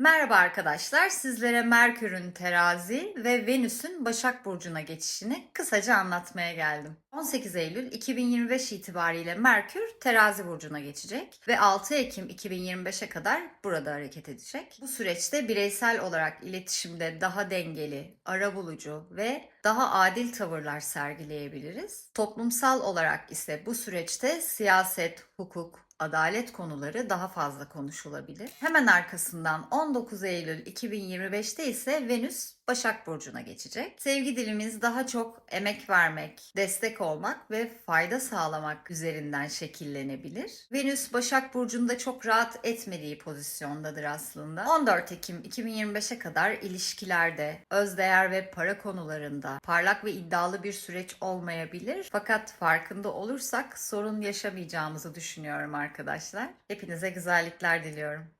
Merhaba arkadaşlar, sizlere Merkür'ün terazi ve Venüs'ün Başak Burcu'na geçişini kısaca anlatmaya geldim. 18 Eylül 2025 itibariyle Merkür terazi burcuna geçecek ve 6 Ekim 2025'e kadar burada hareket edecek. Bu süreçte bireysel olarak iletişimde daha dengeli, arabulucu ve daha adil tavırlar sergileyebiliriz. Toplumsal olarak ise bu süreçte siyaset, hukuk, adalet konuları daha fazla konuşulabilir. Hemen arkasından 19 Eylül 2025'te ise Venüs Başak Burcu'na geçecek. Sevgi dilimiz daha çok emek vermek, destek olmak ve fayda sağlamak üzerinden şekillenebilir. Venüs Başak Burcu'nda çok rahat etmediği pozisyondadır aslında. 14 Ekim 2025'e kadar ilişkilerde, özdeğer ve para konularında parlak ve iddialı bir süreç olmayabilir. Fakat farkında olursak sorun yaşamayacağımızı düşünüyorum arkadaşlar. Hepinize güzellikler diliyorum.